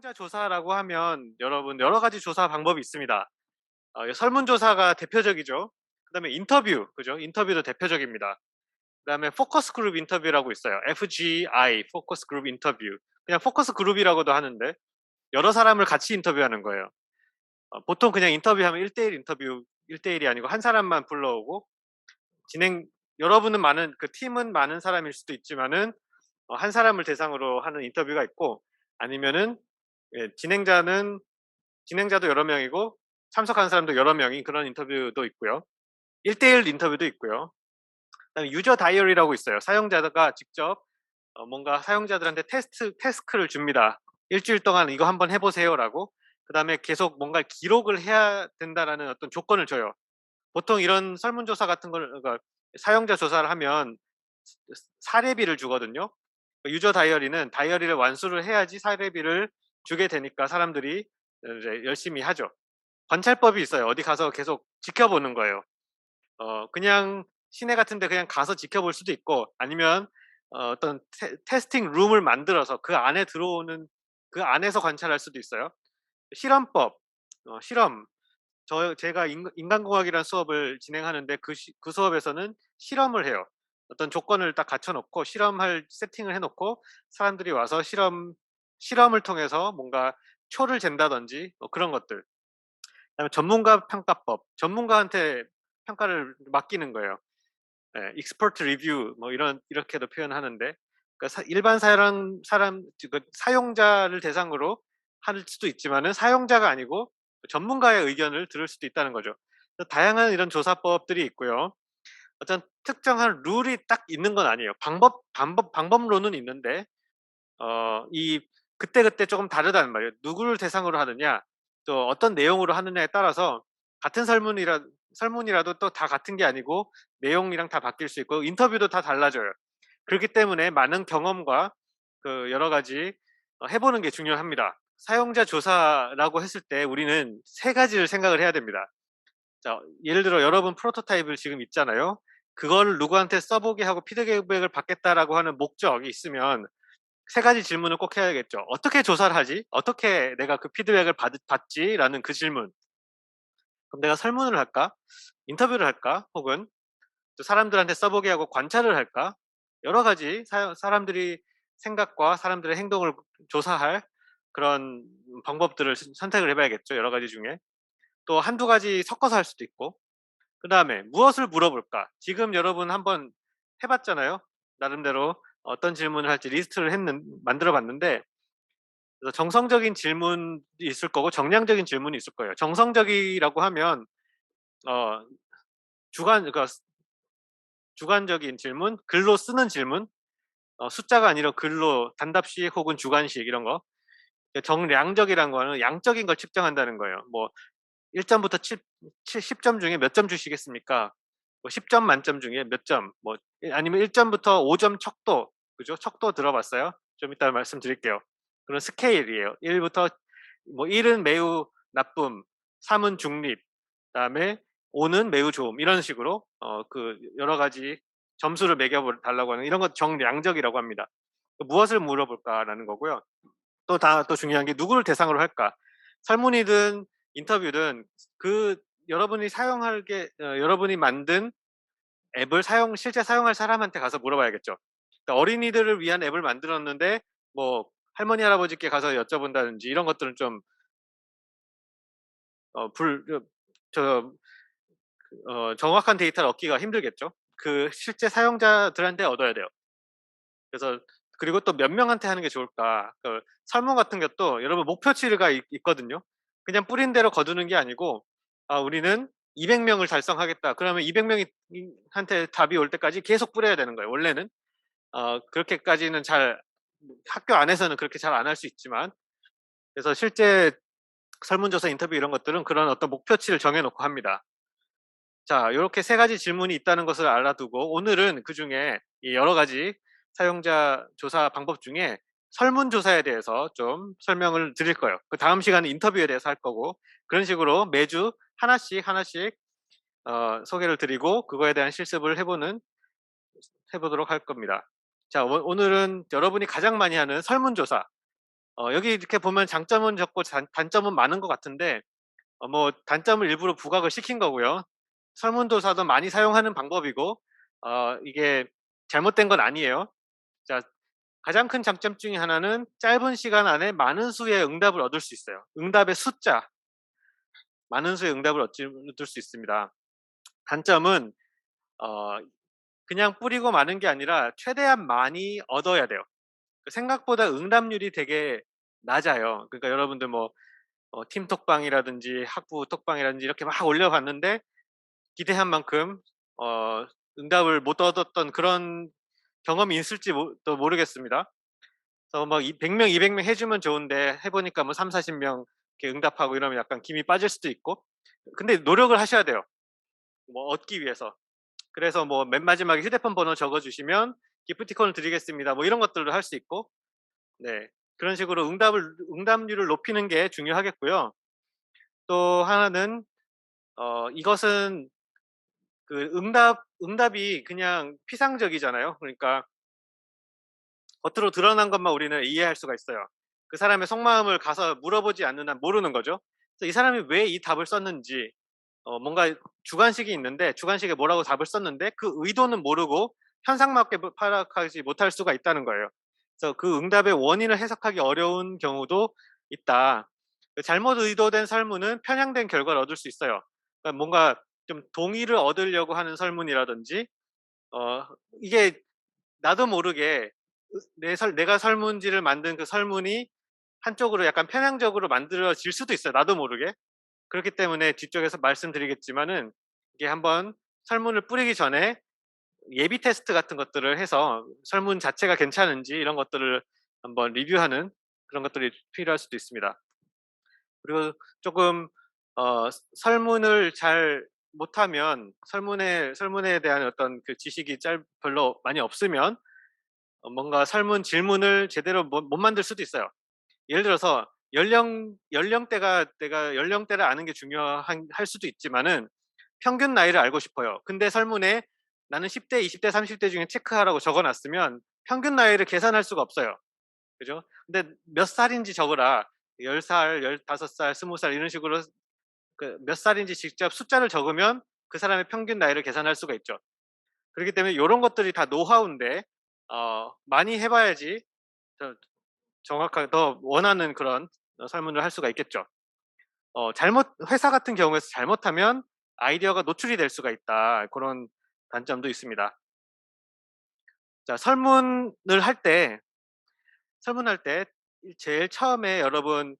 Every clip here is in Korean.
사용자 조사라고 하면 여러분 여러 가지 조사 방법이 있습니다. 어, 설문조사가 대표적이죠. 그 다음에 인터뷰, 그죠? 인터뷰도 대표적입니다. 그 다음에 포커스 그룹 인터뷰라고 있어요. FGI, 포커스 그룹 인터뷰. 그냥 포커스 그룹이라고도 하는데 여러 사람을 같이 인터뷰하는 거예요. 어, 보통 그냥 인터뷰하면 1대1 인터뷰, 1대1이 아니고 한 사람만 불러오고 진행 여러분은 많은 그 팀은 많은 사람일 수도 있지만은 어, 한 사람을 대상으로 하는 인터뷰가 있고 아니면은 예, 진행자는 진행자도 여러 명이고 참석하는 사람도 여러 명이 그런 인터뷰도 있고요. 1대1 인터뷰도 있고요. 그다음에 유저 다이어리라고 있어요. 사용자가 직접 어, 뭔가 사용자들한테 테스트 테스크를 줍니다. 일주일 동안 이거 한번 해보세요라고. 그다음에 계속 뭔가 기록을 해야 된다라는 어떤 조건을 줘요. 보통 이런 설문조사 같은 걸 그러니까 사용자 조사를 하면 사례비를 주거든요. 유저 다이어리는 다이어리를 완수를 해야지 사례비를 주게 되니까 사람들이 이제 열심히 하죠. 관찰법이 있어요. 어디 가서 계속 지켜보는 거예요. 어, 그냥 시내 같은데 그냥 가서 지켜볼 수도 있고 아니면 어, 떤 테스팅 룸을 만들어서 그 안에 들어오는 그 안에서 관찰할 수도 있어요. 실험법, 어, 실험. 저 제가 인간공학이라는 수업을 진행하는데 그, 시, 그 수업에서는 실험을 해요. 어떤 조건을 딱 갖춰놓고 실험할 세팅을 해놓고 사람들이 와서 실험 실험을 통해서 뭔가 초를 잰다든지 뭐 그런 것들. 그다음에 전문가 평가법. 전문가한테 평가를 맡기는 거예요. 네, expert review 뭐 이런 이렇게도 표현하는데 그러니까 일반 사람 사람 그 사용자를 대상으로 할 수도 있지만은 사용자가 아니고 전문가의 의견을 들을 수도 있다는 거죠. 다양한 이런 조사법들이 있고요. 어떤 특정한 룰이 딱 있는 건 아니에요. 방법 방법 방법론은 있는데 어, 이 그때 그때 조금 다르다는 말이에요. 누구를 대상으로 하느냐, 또 어떤 내용으로 하느냐에 따라서 같은 설문이라 설문이라도 또 다 같은 게 아니고 내용이랑 다 바뀔 수 있고 인터뷰도 다 달라져요. 그렇기 때문에 많은 경험과 그 여러 가지 어, 해보는 게 중요합니다. 사용자 조사라고 했을 때 우리는 세 가지를 생각을 해야 됩니다. 자, 예를 들어 여러분 프로토타입을 지금 있잖아요. 그걸 누구한테 써보게 하고 피드백을 받겠다라고 하는 목적이 있으면 세 가지 질문을 꼭 해야겠죠. 어떻게 조사를 하지? 어떻게 내가 그 피드백을 받, 받지? 라는 그 질문. 그럼 내가 설문을 할까? 인터뷰를 할까? 혹은 또 사람들한테 써보게 하고 관찰을 할까? 여러 가지 사, 사람들이 생각과 사람들의 행동을 조사할 그런 방법들을 선택을 해봐야겠죠. 여러 가지 중에. 또 한두 가지 섞어서 할 수도 있고. 그 다음에 무엇을 물어볼까? 지금 여러분 한번 해봤잖아요. 나름대로 어떤 질문을 할지 리스트를 했는, 만들어 봤는데 정성적인 질문이 있을 거고 정량적인 질문이 있을 거예요. 정성적이라고 하면 어, 주관 그러니까 주관적인 질문, 글로 쓰는 질문, 어, 숫자가 아니라 글로 단답식 혹은 주관식 이런 거. 정량적이라는 거는 양적인 걸 측정한다는 거예요. 뭐 1점부터 7, 7, 10점 중에 몇 점 주시겠습니까? 뭐 10점 만점 중에 몇 점, 뭐 아니면 1점부터 5점 척도, 그죠? 척도 들어봤어요? 좀 이따 말씀드릴게요. 그런 스케일이에요. 1부터 뭐 1은 매우 나쁨, 3은 중립, 그다음에 5는 매우 좋음 이런 식으로 어 그 여러 가지 점수를 매겨 달라고 하는 이런 것 정량적이라고 합니다. 무엇을 물어볼까라는 거고요. 또 다또 중요한 게 누구를 대상으로 할까? 설문이든 인터뷰든 그 여러분이 사용할 게 어, 여러분이 만든 앱을 사용 실제 사용할 사람한테 가서 물어봐야겠죠. 그러니까 어린이들을 위한 앱을 만들었는데 뭐 할머니 할아버지께 가서 여쭤본다든지 이런 것들은 좀 어, 불, 저, 어, 정확한 데이터를 얻기가 힘들겠죠. 그 실제 사용자들한테 얻어야 돼요. 그래서 그리고 또 몇 명한테 하는 게 좋을까? 그 설문 같은 것도 여러분 목표치가 있, 거든요 그냥 뿌린 대로 거두는 게 아니고 아, 우리는 200명을 달성하겠다. 그러면 200명한테 답이 올 때까지 계속 뿌려야 되는 거예요. 원래는 어, 그렇게까지는 잘 학교 안에서는 그렇게 잘 안 할 수 있지만 그래서 실제 설문조사 인터뷰 이런 것들은 그런 어떤 목표치를 정해놓고 합니다. 자, 이렇게 세 가지 질문이 있다는 것을 알아두고 오늘은 그 중에 여러 가지 사용자 조사 방법 중에 설문조사에 대해서 좀 설명을 드릴 거예요. 그 다음 시간에 인터뷰에 대해서 할 거고 그런 식으로 매주 하나씩 하나씩 어, 소개를 드리고 그거에 대한 실습을 해보는 해보도록 할 겁니다. 자 오, 늘은 여러분이 가장 많이 하는 설문조사 어 여기 이렇게 보면 장점은 적고 단 단점은 많은 것 같은데 어 뭐 단점을 일부러 부각을 시킨 거고요. 설문조사도 많이 사용하는 방법이고 어 이게 잘못된 건 아니에요. 자 가장 큰 장점 중에 하나는 짧은 시간 안에 많은 수의 응답을 얻을 수 있어요. 응답의 숫자 많은 수의 응답을 얻을 수 있습니다. 단점은 어 그냥 뿌리고 마는 게 아니라 최대한 많이 얻어야 돼요. 생각보다 응답률이 되게 낮아요. 그러니까 여러분들 뭐 어 팀톡방이라든지 학부 톡방이라든지 이렇게 막 올려 봤는데 기대한 만큼 어 응답을 못 얻었던 그런 경험이 있을지 모또 모르겠습니다. 그래서 막이100 명, 200명 해 주면 좋은데 해 보니까 뭐 30-40명 이렇게 응답하고 이러면 약간 김이 빠질 수도 있고 근데 노력을 하셔야 돼요. 뭐 얻기 위해서. 그래서 뭐 맨 마지막에 휴대폰 번호 적어 주시면 기프티콘을 드리겠습니다. 뭐 이런 것들도 할 수 있고 네. 그런 식으로 응답을 응답률을 높이는 게 중요하겠고요. 또 하나는 어 이것은 그 응답 응답이 그냥 피상적이잖아요. 그러니까 겉으로 드러난 것만 우리는 이해할 수가 있어요. 그 사람의 속마음을 가서 물어보지 않는 한 모르는 거죠. 이 사람이 왜 이 답을 썼는지 어 뭔가 주관식이 있는데 주관식에 뭐라고 답을 썼는데 그 의도는 모르고 현상맞게 뭐 파악하지 못할 수가 있다는 거예요. 그래서 그 응답의 원인을 해석하기 어려운 경우도 있다. 그 잘못 의도된 설문은 편향된 결과를 얻을 수 있어요. 그러니까 뭔가 좀 동의를 얻으려고 하는 설문이라든지 어 이게 나도 모르게 으내설 내가 설문지를 만든 그 설문이 한쪽으로 약간 편향적으로 만들어질 수도 있어요, 나도 모르게. 그렇기 때문에 뒤쪽에서 말씀드리겠지만은 이게 한번 설문을 뿌리기 전에 예비 테스트 같은 것들을 해서 설문 자체가 괜찮은지 이런 것들을 한번 리뷰하는 그런 것들이 필요할 수도 있습니다. 그리고 조금 어 설문을 잘 못하면 설문에 설문에 대한 어떤 그 지식이 짤 별로 많이 없으면 어 뭔가 설문 질문을 제대로 못 못 만들 수도 있어요. 예를 들어서 연령 연령대가 내가 연령대를 아는 게 중요한 할 수도 있지만은 평균 나이를 알고 싶어요. 근데 설문에 나는 10 대, 20 대, 30대 중에 체크하라고 적어 놨으면 평균 나이를 계산할 수가 없어요. 그죠? 근데 몇 살인지 적어라. 10 살, 15 살, 20살 이런 식으로 그 몇 살인지 직접 숫자를 적으면 그 사람의 평균 나이를 계산할 수가 있죠. 그렇기 때문에 요런 것들이 다 노하우인데 어 많이 해 봐야지 더 정확하게 더 원하는 그런 어 설문을 할 수가 있겠죠. 어 잘못 회사 같은 경우에서 잘못하면 아이디어가 노출이 될 수가 있다. 그런 단점도 있습니다. 자 설문을 할 때 설문할 때 제일 처음에 여러분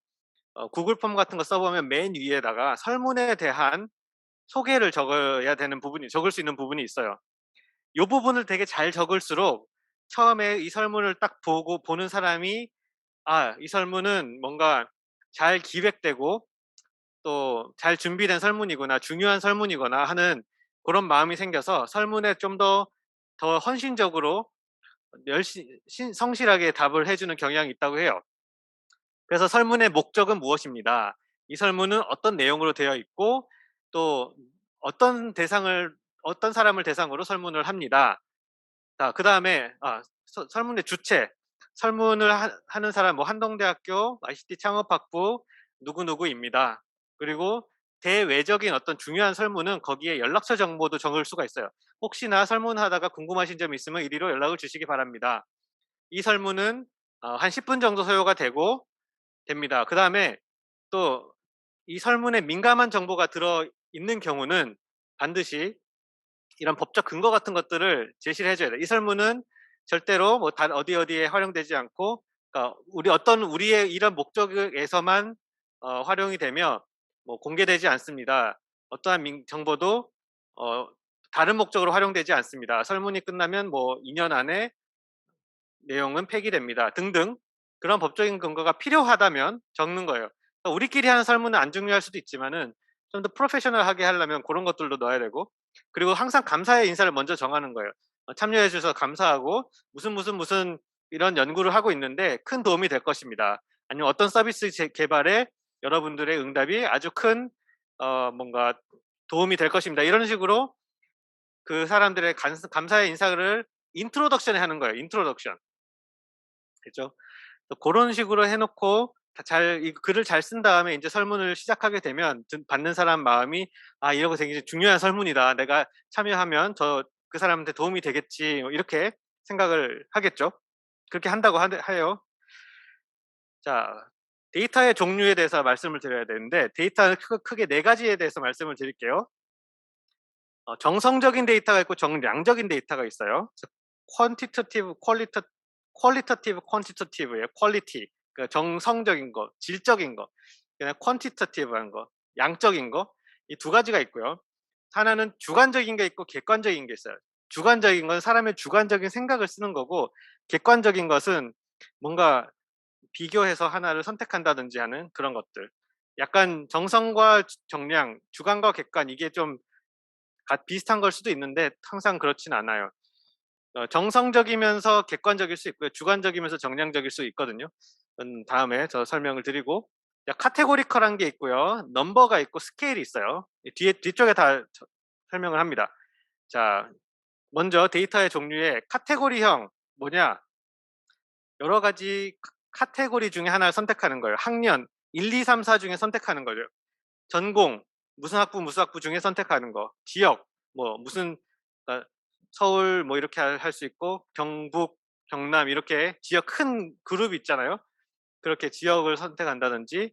어 구글 폼 같은 거 써 보면 맨 위에다가 설문에 대한 소개를 적어야 되는 부분이 적을 수 있는 부분이 있어요. 요 부분을 되게 잘 적을수록 처음에 이 설문을 딱 보고 보는 사람이 '아 이 설문은 뭔가 잘 기획되고 또 잘 준비된 설문이구나. 중요한 설문이구나.' 하는 고런 마음이 생겨서 설문에 좀 더더 헌신적으로 열시 신 성실하게 답을 해 주는 경향이 있다고 해요. 그래서 설문의 목적은 무엇입니다. 이 설문은 어떤 내용으로 되어 있고 또 어떤 대상을 어떤 사람을 대상으로 설문을 합니다. 자 그 다음에 아서 설문의 주체, 설문을 하 하는 사람 뭐 한동대학교 ICT 창업학부 누구누구입니다. 그리고 대외적인 어떤 중요한 설문은 거기에 연락처 정보도 적을 수가 있어요. 혹시나 설문하다가 궁금하신 점이 있으면 이리로 연락을 주시기 바랍니다. 이 설문은 어한 10분 정도 소요가 되고 됩니다. 그 다음에 또 이 설문에 민감한 정보가 들어 있는 경우는 반드시 이런 법적 근거 같은 것들을 제시를 해 줘야 돼요. 이 설문은 절대로 뭐 단 어디 어디에 활용되지 않고 그러니까 우리 어떤 우리의 이런 목적에서만 어 활용이 되며 뭐 공개되지 않습니다. 어떠한 민 정보도 어 다른 목적으로 활용되지 않습니다. 설문이 끝나면 뭐 2년 안에 내용은 폐기됩니다. 등등 그런 법적인 근거가 필요하다면 적는 거예요. 그러니까 우리끼리 하는 설문은 안 중요할 수도 있지만은 좀 더 프로페셔널하게 하려면 그런 것들도 넣어야 되고 그리고 항상 감사의 인사를 먼저 정하는 거예요. 어 "참여해 주셔서 감사하고 무슨, 무슨, 무슨 이런 연구를 하고 있는데 큰 도움이 될 것입니다." 아니면 "어떤 서비스 제 개발에 여러분들의 응답이 아주 큰 어 뭔가 도움이 될 것입니다." 이런 식으로 그 사람들의 간 감사의 인사를 인트로덕션에 하는 거예요, 인트로덕션. 그죠? 고런 식으로 해 놓고 다잘이 글을 잘 쓴 다음에 인제 설문을 시작하게 되면 듣 받는 사람 마음이 '아 이런 거 되게 중요한 설문이다. 내가 참여하면 저 그 사람한테 도움이 되겠지.' 뭐 이렇게 생각을 하겠죠. 그렇게 한다고 하드 해요. 자 데이터의 종류에 대해서 말씀을 드려야 되는데 데이터는 크 크게 4 가지에 대해서 말씀을 드릴게요. 어 정성적인 데이터가 있고 정량적인 데이터가 있어요. Qualitative, quantitative예요. quality 그 정성적인 거, 질적인 거. 그다음에 quantitative한 거, 양적인 거. 이2 가지가 있고요. 하나는 주관적인 게 있고 객관적인 게 있어요. 주관적인 건 사람의 주관적인 생각을 쓰는 거고 객관적인 것은 뭔가 비교해서 하나를 선택한다든지 하는 그런 것들. 약간 정성과 주 정량, 주관과 객관 이게 좀가 비슷한 걸 수도 있는데 항상 그렇진 않아요. 어 정성적이면서 객관적일 수 있고요. 주관적이면서 정량적일 수 있거든요. 그건 다음에 더 설명을 드리고 자 categorical한 게 있고요. 넘버가 있고 스케일이 있어요. 이 뒤에 뒤쪽에 다저 설명을 합니다. 자 먼저 데이터의 종류에 카테고리형 뭐냐? 여러 가지 카 카테고리 중에 하나를 선택하는 거예요. 학년 1, 2, 3, 4 중에 선택하는 거죠. 전공 무슨 학부, 무슨 학부 중에 선택하는 거. 지역 뭐 무슨 어 서울 뭐 이렇게 할할수 있고 경북, 경남 이렇게 지역 큰 그룹이 있잖아요. 그렇게 지역을 선택한다든지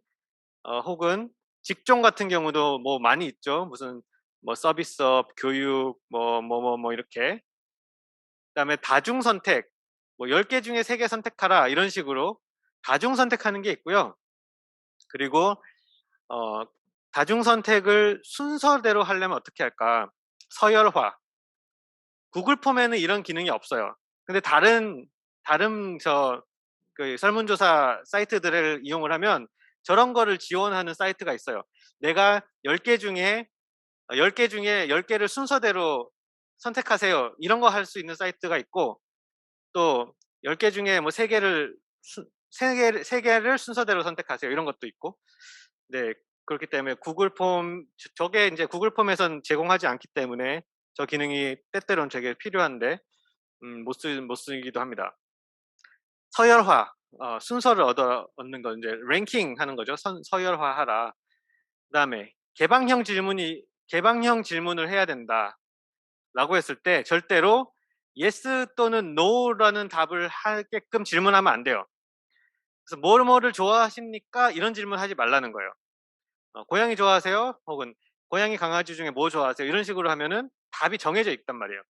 어 혹은 직종 같은 경우도 뭐 많이 있죠. 무슨 뭐 서비스업, 교육 뭐 뭐 뭐 뭐 이렇게. 그다음에 다중 선택 뭐 "10 개 중에 3개 선택하라." 이런 식으로 다중 선택하는 게 있고요. 그리고 어 다중 선택을 순서대로 하려면 어떻게 할까? 서열화. 구글 폼에는 이런 기능이 없어요. 근데 다른 다른 저 그 설문조사 사이트들을 이용을 하면 저런 거를 지원하는 사이트가 있어요. 내가 10개 중에 어10개 중에 10 개를 순서대로 선택하세요. 이런 거 할 수 있는 사이트가 있고 또 10개 중에 뭐 3 개를 순3 개를 3 개를 순서대로 선택하세요. 이런 것도 있고. 네. 그렇기 때문에 구글 폼저 저게 인제 구글 폼에선 제공하지 않기 때문에 저 기능이 때때로는 되게 필요한데 음 못 쓰 못 쓰기도 합니다. 서열화 어 순서를 얻어 얻는 거 인제 랭킹 하는 거죠. 선 서열화하라. 그다음에 개방형 질문이 "개방형 질문을 해야 된다."라고 했을 때 절대로 yes 또는 no라는 답을 하게끔 질문하면 안 돼요. 그래서 "뭐 뭐를 좋아하십니까?" 이런 질문 하지 말라는 거예요. 어 "고양이 좋아하세요?" 혹은 "고양이, 강아지 중에 뭐 좋아하세요?" 이런 식으로 하면은 답이 정해져 있단 말이에요.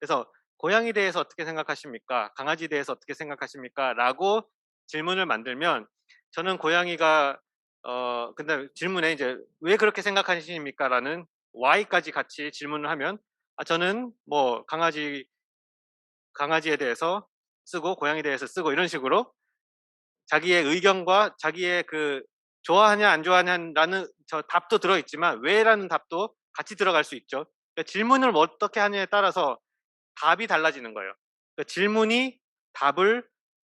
그래서 "고양이에 대해서 어떻게 생각하십니까? 강아지에 대해서 어떻게 생각하십니까?"라고 질문을 만들면 저는 고양이가 어 근데 질문에 이제 "왜 그렇게 생각하십니까?"라는 why까지 같이 질문을 하면 아 저는 뭐 강아지 강아지에 대해서 쓰고 고양이에 대해서 쓰고 이런 식으로 자기의 의견과 자기의 그 좋아하냐 안 좋아하냐라는 저 답도 들어 있지만 왜라는 답도 같이 들어갈 수 있죠. 그러니까 질문을 뭐 어떻게 하냐에 따라서 답이 달라지는 거예요. 그 질문이 답을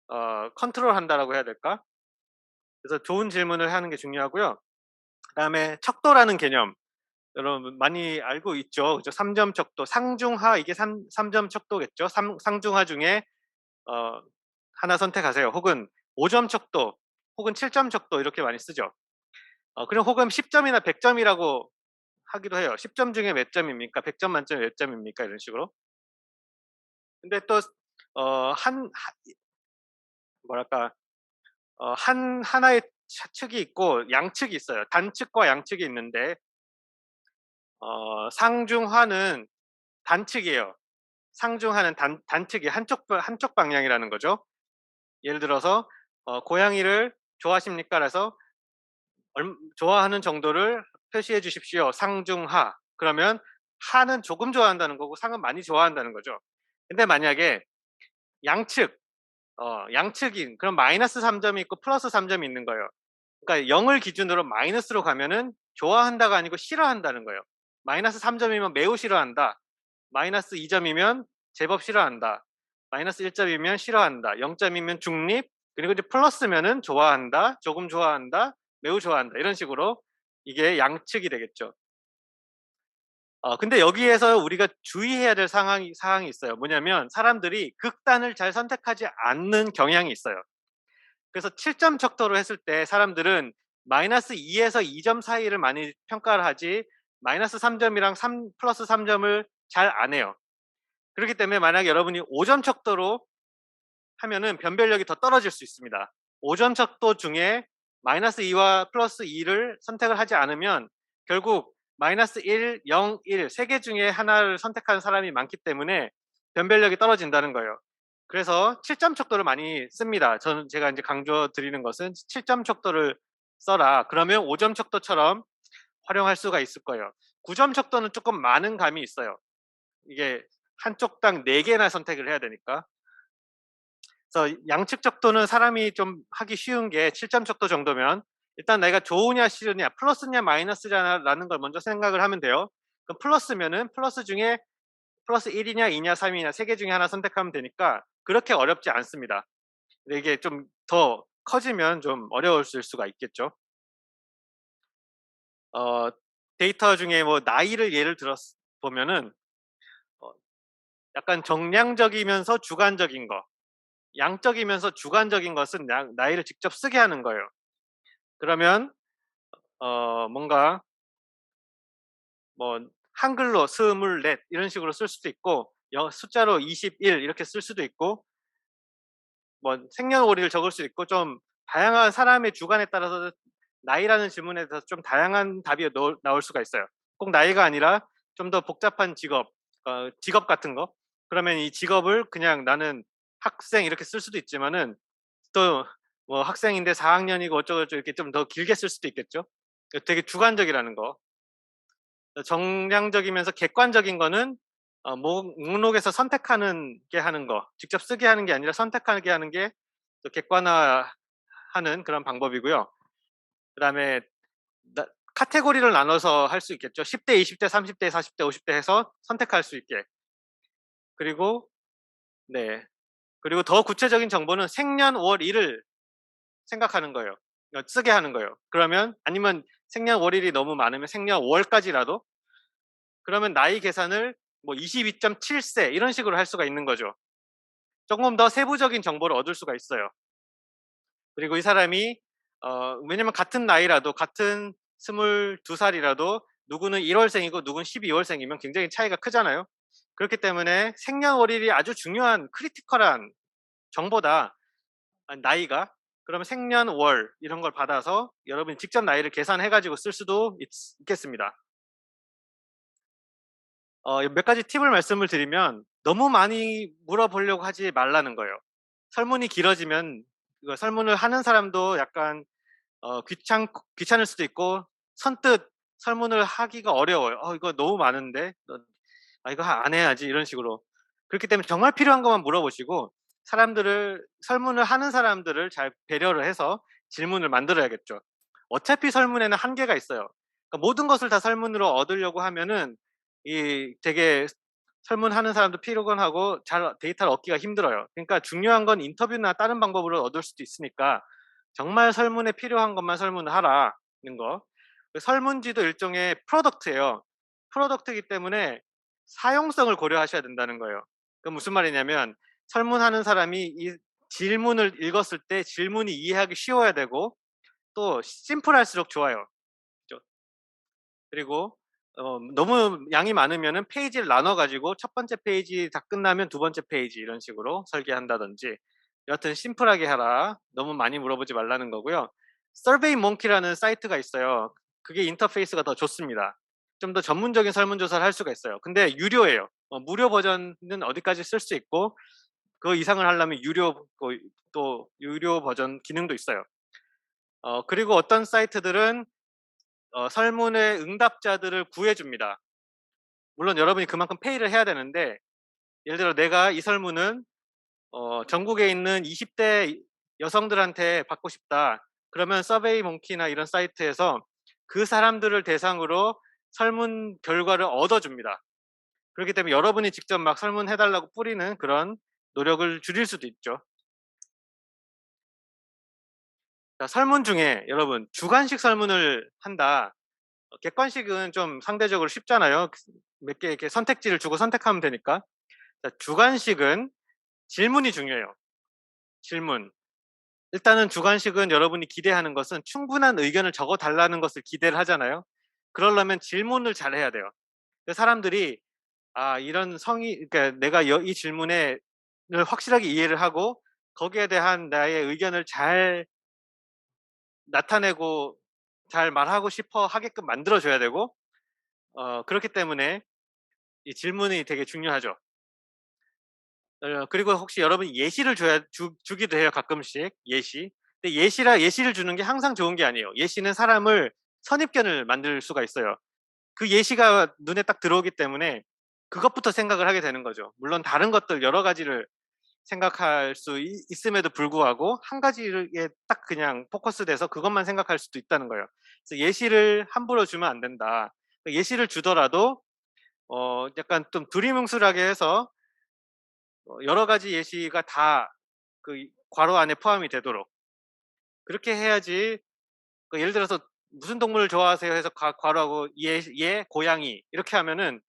어 컨트롤한다라고 해야 될까? 그래서 좋은 질문을 하는 게 중요하고요. 그다음에 척도라는 개념 여러분 많이 알고 있죠. 그죠? 3점 척도, 상중하 이게 3 3점 척도겠죠. 삼 상중하 중에 어 하나 선택하세요. 혹은 5점 척도 혹은 7점 척도 이렇게 많이 쓰죠. 어 그리고 혹은 10 점이나 100 점이라고 하기도 해요. "10 점 중에 몇 점입니까? 100점 만점에 몇 점입니까?" 이런 식으로. 근데 또 어 한 뭐랄까 어 한 하나의 차측이 있고 양측이 있어요. 단측과 양측이 있는데 어 상중하는 단측이에요. 상중하는 단 단측이 한쪽 방 한쪽 방향이라는 거죠. 예를 들어서 어 "고양이를 좋아하십니까?" 얼 좋아하는 정도를 표시해 주십시오. 상중하. 그러면 하는 조금 좋아한다는 거고 상은 많이 좋아한다는 거죠. 근데 만약에 양측 어 양측인 그럼 마이너스 3 점이 있고 플러스 3 점이 있는 거예요. 그러니까 0을 기준으로 마이너스로 가면은 좋아한다가 아니고 싫어한다는 거예요. 마이너스 3 점이면 매우 싫어한다. 마이너스 2 점이면 제법 싫어한다. 마이너스 1 점이면 싫어한다. 0 점이면 중립 그리고 이제 플러스면은 좋아한다, 조금 좋아한다, 매우 좋아한다. 이런 식으로 이게 양측이 되겠죠. 어 근데 여기에서 우리가 주의해야 될 상황이 사항이 있어요. 뭐냐면 사람들이 극단을 잘 선택하지 않는 경향이 있어요. 그래서 7점 척도로 했을 때 사람들은 마이너스 2에서 2점 사이를 많이 평가를 하지 마이너스 3점이랑 3 플러스 3점을 잘 안 해요. 그렇기 때문에 만약에 여러분이 5점 척도로 하면은 변별력이 더 떨어질 수 있습니다. 5점 척도 중에 마이너스 2와 플러스 2를 선택을 하지 않으면 결국 마이너스 1, 0, 1 세 개 중에 하나를 선택하는 사람이 많기 때문에 변별력이 떨어진다는 거예요. 그래서 7점 척도를 많이 씁니다. 저는 제가 이제 강조 드리는 것은 7점 척도를 써라. 그러면 5점 척도처럼 활용할 수가 있을 거예요. 9점 척도는 조금 많은 감이 있어요. 이게 한쪽 당 4개나 선택을 해야 되니까. 그래서 양측 척도는 사람이 좀 하기 쉬운 게 7점 척도 정도면 일단 내가 좋으냐 싫으냐 플러스냐 마이너스냐라는 걸 먼저 생각을 하면 돼요. 그럼 플러스면은 플러스 중에 플러스 1이냐 2냐 3이냐 세개 중에 하나 선택하면 되니까 그렇게 어렵지 않습니다. 이게 좀 더 커지면 좀 어려웠을 수가 있겠죠. 어, 데이터 중에 뭐 나이를 예를 들어 보면은 어, 약간 정량적이면서 주관적인 거, 양적이면서 주관적인 것은 나, 나이를 직접 쓰게 하는 거예요. 그러면 어, 뭔가 뭐 한글로 스물넷 이런 식으로 쓸 수도 있고 여- 숫자로 21 이렇게 쓸 수도 있고 뭐 생년월일을 적을 수도 있고 좀 다양한 사람의 주관에 따라서 나이라는 질문에 대해서 좀 다양한 답이 넣- 나올 수가 있어요. 꼭 나이가 아니라 좀 더 복잡한 직업, 어, 직업 같은 거. 그러면 이 직업을 그냥 나는 학생 이렇게 쓸 수도 있지만은 또 뭐 학생인데 4학년이고 어쩌고저쩌고 이렇게 좀 더 길게 쓸 수도 있겠죠. 되게 주관적이라는 거. 정량적이면서 객관적인 거는 어, 목- 목록에서 선택하는 게 하는 거, 직접 쓰게 하는 게 아니라 선택하게 하는 게또 객관화하는 그런 방법이고요. 그다음에 나- 카테고리를 나눠서 할 수 있겠죠. 10대, 20대, 30대, 40대, 50대 해서 선택할 수 있게. 그리고 네. 그리고 더 구체적인 정보는 생년월일을 생각하는 거예요. 어, 쓰게 하는 거예요. 그러면 아니면 생년월일이 너무 많으면 생년월까지라도 그러면 나이 계산을 뭐 22.7세 이런 식으로 할 수가 있는 거죠. 조금 더 세부적인 정보를 얻을 수가 있어요. 그리고 이 사람이 어, 왜냐면 같은 나이라도 같은 22살이라도 누구는 1월생이고 누구는 12월생이면 굉장히 차이가 크잖아요. 그렇기 때문에 생년월일이 아주 중요한 크리티컬한 정보다 아, 나이가 그러면 생년월 이런 걸 받아서 여러분이 직접 나이를 계산해 가지고 쓸 수도 있, 있겠습니다. 어, 몇 가지 팁을 말씀을 드리면 너무 많이 물어보려고 하지 말라는 거예요. 설문이 길어지면 이거 설문을 하는 사람도 약간 어, 귀찮 귀찮을 수도 있고 선뜻 설문을 하기가 어려워요. 어, 이거 너무 많은데 너- 아, 이거 안 해야지 이런 식으로 그렇기 때문에 정말 필요한 것만 물어보시고 사람들을 설문을 하는 사람들을 잘 배려를 해서 질문을 만들어야겠죠. 어차피 설문에는 한계가 있어요. 그러니까 모든 것을 다 설문으로 얻으려고 하면은 이 되게 설문하는 사람도 피곤하고 잘 데이터를 얻기가 힘들어요. 그러니까 중요한 건 인터뷰나 다른 방법으로 얻을 수도 있으니까 정말 설문에 필요한 것만 설문을 하라는 거. 그 설문지도 일종의 프로덕트예요. 프로덕트이기 때문에 사용성을 고려하셔야 된다는 거예요. 그 무슨 말이냐면 설문하는 사람이 이 질문을 읽었을 때 질문이 이해하기 쉬워야 되고 또 심플할수록 좋아요. 그리고 어, 너무 양이 많으면은 페이지를 나눠 가지고 첫 번째 페이지 다 끝나면 두 번째 페이지 이런 식으로 설계한다든지 여하튼 심플하게 하라. 너무 많이 물어보지 말라는 거고요. 서베이 몽키라는 사이트가 있어요. 그게 인터페이스가 더 좋습니다. 좀 더 전문적인 설문조사를 할 수가 있어요. 근데 유료예요. 어, 무료 버전은 어디까지 쓸 수 있고 그 이상을 하려면 유료 그또 유료 버전 기능도 있어요. 어, 그리고 어떤 사이트들은 어, 설문의 응답자들을 구해줍니다. 물론 여러분이 그만큼 페이를 해야 되는데 예를 들어 내가 이 설문은 어, 전국에 있는 20대 여성들한테 받고 싶다. 그러면 서베이 몽키나 이런 사이트에서 그 사람들을 대상으로 설문 결과를 얻어줍니다. 그렇기 때문에 여러분이 직접 막 설문해달라고 뿌리는 그런 노력을 줄일 수도 있죠. 자, 설문 중에 여러분 주관식 설문을 한다. 어, 객관식은 좀 상대적으로 쉽잖아요. 몇 개 이렇게 선택지를 주고 선택하면 되니까. 자, 주관식은 질문이 중요해요. 질문. 일단은 주관식은 여러분이 기대하는 것은 충분한 의견을 적어 달라는 것을 기대를 하잖아요. 그러려면 질문을 잘 해야 돼요. 그 사람들이 아 이런 성의 그러니까 내가 여 이 질문에 를 확실하게 이해를 하고 거기에 대한 나의 의견을 잘 나타내고 잘 말하고 싶어 하게끔 만들어 줘야 되고 어 그렇기 때문에 이 질문이 되게 중요하죠. 어 그리고 혹시 여러분이 예시를 줘야 주 주기도 해요 가끔씩 예시. 근데 예시라 예시를 주는 게 항상 좋은 게 아니에요. 예시는 사람을 선입견을 만들 수가 있어요. 그 예시가 눈에 딱 들어오기 때문에 그것부터 생각을 하게 되는 거죠. 물론 다른 것들 여러 가지를 생각할 수있 있음에도 불구하고 한 가지를 에딱 그냥 포커스돼서 그것만 생각할 수도 있다는 거예요. 그래서 예시를 함부로 주면 안 된다. 예시를 주더라도 어 약간 좀 두리뭉술하게 해서 어 여러 가지 예시가 다 그 괄호 안에 포함이 되도록 그렇게 해야지 그 예를 들어서 " 무슨 동물을 좋아하세요?" 해서 가 괄호하고 "예 예 고양이." 이렇게 하면은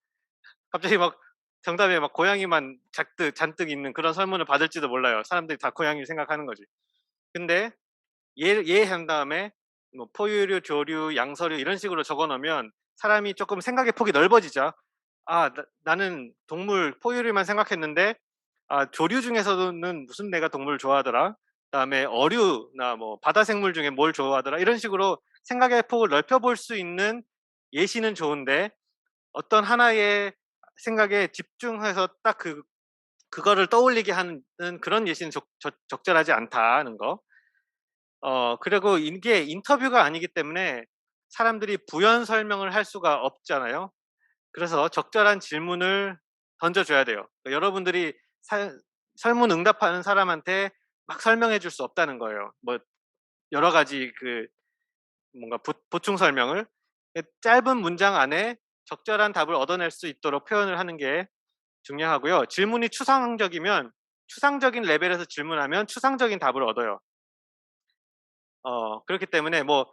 갑자기 막 정답에 막 고양이만 작득 잔뜩 있는 그런 설문을 받을지도 몰라요. 사람들이 다 고양이를 생각하는 거지. 근데 예예한 다음에 뭐 포유류, 조류, 양서류 이런 식으로 적어 놓으면 사람이 쪼끔 생각의 폭이 넓어지죠. '아 나 나는 동물 포유류만 생각했는데 아 조류 중에서는 무슨 애가 동물을 좋아하더라. 그다음에 어류나 뭐 바다 생물 중에 뭘 좋아하더라.' 이런 식으로 생각의 폭을 넓혀 볼 수 있는 예시는 좋은데 어떤 하나의 생각에 집중해서 딱 그 그거를 떠올리게 하는 그런 예시는 적적 적절하지 않다는 거. 어 그리고 이게 인터뷰가 아니기 때문에 사람들이 부연 설명을 할 수가 없잖아요. 그래서 적절한 질문을 던져 줘야 돼요. 그러니까 여러분들이 살 설문 응답하는 사람한테 막 설명해 줄 수 없다는 거예요. 뭐 여러 가지 그 뭔가 보 보충 설명을 그 짧은 문장 안에 적절한 답을 얻어낼 수 있도록 표현을 하는 게 중요하고요. 질문이 추상적이면 추상적인 레벨에서 질문하면 추상적인 답을 얻어요. 어 그렇기 때문에 뭐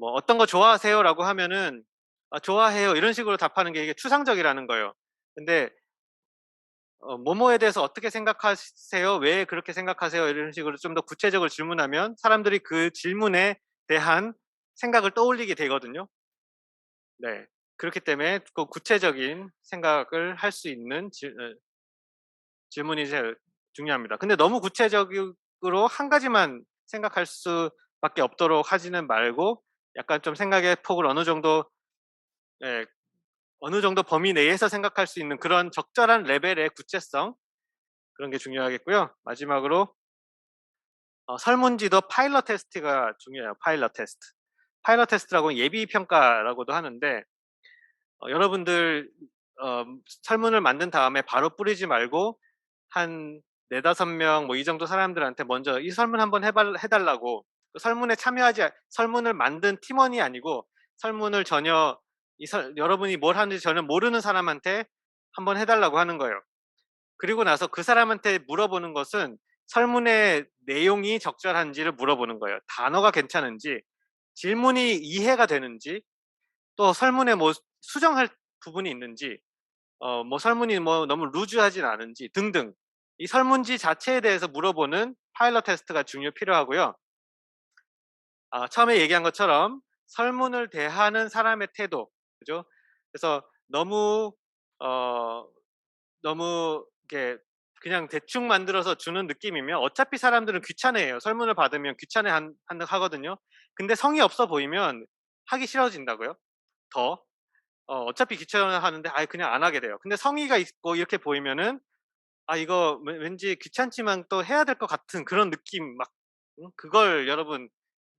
뭐 "어떤 거 좋아하세요?"라고 하면은 "아 좋아해요." 이런 식으로 답하는 게 이게 추상적이라는 거예요. 근데 어 "뭐뭐에 대해서 어떻게 생각하세요? 왜 그렇게 생각하세요?" 이런 식으로 좀 더 구체적으로 질문하면 사람들이 그 질문에 대한 생각을 떠올리게 되거든요. 네. 그렇기 때문에 그 구체적인 생각을 할 수 있는 질어 질문이 제일 중요합니다. 근데 너무 구체적으로 한 가지만 생각할 수밖에 없도록 하지는 말고 약간 좀 생각의 폭을 어느 정도 예 어느 정도 범위 내에서 생각할 수 있는 그런 적절한 레벨의 구체성 그런 게 중요하겠고요. 마지막으로 어 설문지도 파일럿 테스트가 중요해요, 파일럿 테스트. 파일럿 테스트라고는 예비 평가라고도 하는데 어 여러분들 어 설문을 만든 다음에 바로 뿌리지 말고 한4-5명뭐 이 정도 사람들한테 먼저 이 설문 한번 해발 해 달라고 그 설문에 참여하지 설문을 만든 팀원이 아니고 설문을 전혀 이설 여러분이 뭘 하는지 전혀 모르는 사람한테 한번 해 달라고 하는 거예요. 그리고 나서 그 사람한테 물어보는 것은 설문의 내용이 적절한지를 물어보는 거예요. 단어가 괜찮은지, 질문이 이해가 되는지, 또 설문에 뭐 수정할 부분이 있는지, 어 뭐 설문이 뭐 너무 루즈하진 않은지 등등 이 설문지 자체에 대해서 물어보는 파일럿 테스트가 중요 필요하고요. 아 처음에 얘기한 것처럼 설문을 대하는 사람의 태도 그죠? 그래서 너무 어 너무 이렇게 그냥 대충 만들어서 주는 느낌이면 어차피 사람들은 귀찮아해요. 설문을 받으면 귀찮아 한 한다 하거든요. 근데 성의 없어 보이면 하기 싫어진다고요, 더. 어 어차피 귀찮아하는데 아예 그냥 안 하게 돼요. 근데 성의가 있고 이렇게 보이면은 아 이거 왠 왠지 귀찮지만 또 해야 될 것 같은 그런 느낌 막음 그걸 여러분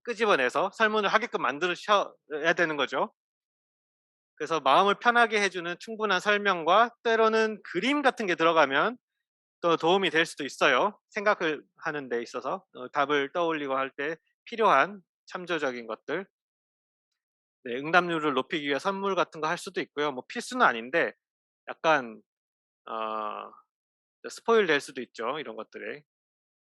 끄집어내서 설문을 하게끔 만드셔야 되는 거죠. 그래서 마음을 편하게 해 주는 충분한 설명과 때로는 그림 같은 게 들어가면 또 도움이 될 수도 있어요. 생각을 하는 데 있어서 어 답을 떠올리고 할 때 필요한 참조적인 것들. 네 응답률을 높이기 위해 선물 같은 거 할 수도 있고요. 뭐 필수는 아닌데 약간 어 스포일 될 수도 있죠, 이런 것들에.